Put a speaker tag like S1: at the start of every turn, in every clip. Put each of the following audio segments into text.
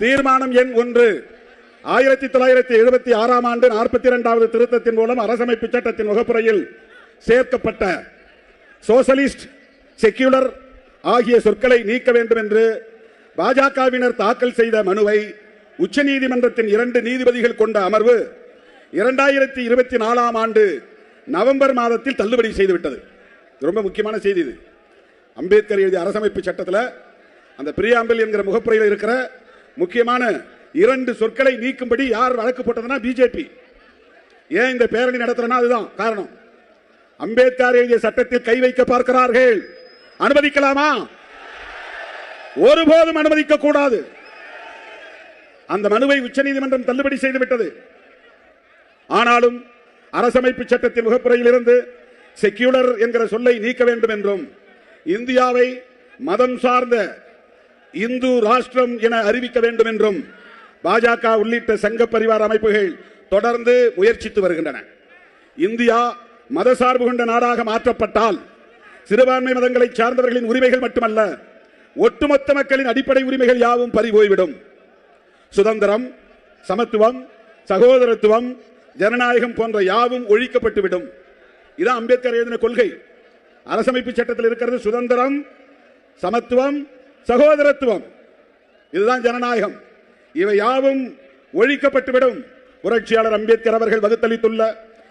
S1: தீர்மானம் எண் ஒன்று. ஆயிரத்தி தொள்ளாயிரத்தி எழுபத்தி ஆறாம் ஆண்டு நாற்பத்தி இரண்டாவது திருத்தத்தின் மூலம் அரசமைப்பு சட்டத்தின் முகப்புறையில் சேர்க்கப்பட்ட சோசலிஸ்ட் செக்யூலர் ஆகிய சொற்களை நீக்க வேண்டும் என்று பாஜகவினர் தாக்கல் செய்த மனுவை உச்சநீதிமன்றத்தின் இரண்டு நீதிபதிகள் கொண்ட அமர்வு இரண்டாயிரத்தி இருபத்தி நாலாம் ஆண்டு நவம்பர் மாதத்தில் தள்ளுபடி செய்துவிட்டது. ரொம்ப முக்கியமான செய்தி இது. அம்பேத்கர் எழுதிய அரசமைப்பு சட்டத்தில் அந்த பிரியாம்பிள் என்கிற முகப்புறையில் இருக்கிற முக்கியமான இரண்டு சொற்களை நீக்கும்படி யார் வழக்கு போட்டதுன்னா பிஜேபி. ஏன் இந்த பேரணி நடத்துறனா அதுதான் காரணம். அம்பேத்கர் எழுதிய சட்டத்தில் கை வைக்க பார்க்கிறார்கள். அனுமதிக்கலாமா? ஒருபோதும் அனுமதிக்க கூடாது. அந்த மனுவை உச்சநீதிமன்றம் தள்ளுபடி செய்துவிட்டது ஆனாலும் அரசமைப்பு சட்டத்தின் முகப்புறையில் இருந்து செக்யூலர் என்கிற சொல்லை நீக்க வேண்டும் என்றும் இந்தியாவை மதம் சார்ந்த இந்து ராஷ்டிரம் என அறிவிக்க வேண்டும் என்றும் பாஜக உள்ளிட்ட சங்க பரிவார அமைப்புகள் தொடர்ந்து முயற்சித்து வருகின்றன. இந்தியா மதசார்பு கொண்ட நாடாக மாற்றப்பட்டால் சிறுபான்மை மதங்களை சார்ந்தவர்களின் உரிமைகள் மட்டுமல்ல ஒட்டுமொத்த மக்களின் அடிப்படை உரிமைகள் யாவும் பறிபோய்விடும். சுதந்திரம் சமத்துவம் சகோதரத்துவம் ஜனநாயகம் போன்ற யாவும் ஒழிக்கப்பட்டுவிடும். இதான் அம்பேத்கர் எழுதின கொள்கை. அரசமைப்பு சட்டத்தில் இருக்கிறது சுதந்திரம் சமத்துவம் சகோதரத்துவம். இதுதான் ஜனநாயகம். இவை யாவும் ஒழிக்கப்பட்டுவிடும். புரட்சியாளர் அம்பேத்கர் அவர்கள் வகுத்தளித்துள்ள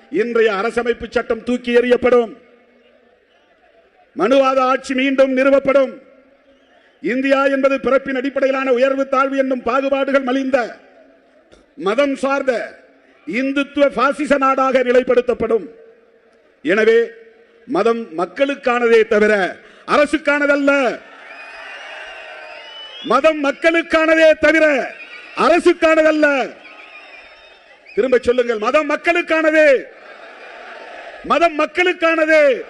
S1: இன்றைய அரசமைப்பு சட்டம் தூக்கி எறியப்படும். மனுவாத ஆட்சி மீண்டும் நிறுவப்படும். இந்தியா என்பது பிறப்பின் அடிப்படையிலான உயர்வு தாழ்வு என்னும் பாகுபாடுகள் மலிந்த மதம் சார்ந்த இந்துத்துவ பாசிச நாடாக நிலைப்படுத்தப்படும். எனவே மதம் மக்களுக்கானதே தவிர அரசுக்கானதல்ல. மதம் மக்களுக்கானதே தவிர அரசுக்கானதல்ல. திரும்ப சொல்லுங்கள். மதம் மக்களுக்கானதே. மதம் மக்களுக்கானதே.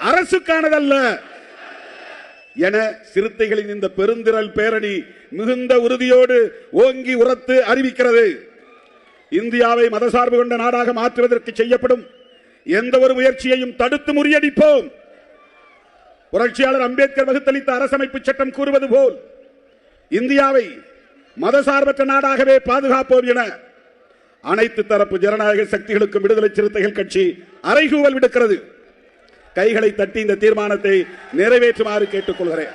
S1: அரசுக்கானதல்ல. என சிறுத்தைகளின் இந்த பெருந்திரல் பேரணி மிகுந்த உறுதியோடு ஓங்கி உரத்து அறிவிக்கிறது. இந்தியாவை மதசார்பு கொண்ட நாடாக மாற்றுவதற்கு செய்யப்படும் எந்த ஒரு முயற்சியையும் தடுத்து முறியடிப்போம். புரட்சியாளர் அம்பேத்கர் வகுத்தளித்த அரசமைப்பு சட்டம் கூறுவது போல் இந்தியாவை மதசார்பற்ற நாடாகவே பாதுகாப்போம் என அனைத்து தரப்பு ஜனநாயக சக்திகளுக்கும் விடுதலை சிறுத்தைகள் கட்சி அறைகூவல் விடுக்கிறது. கைகளை தட்டி இந்த தீர்மானத்தை நிறைவேற்றுமாறு கேட்டுக்கொள்கிறேன்.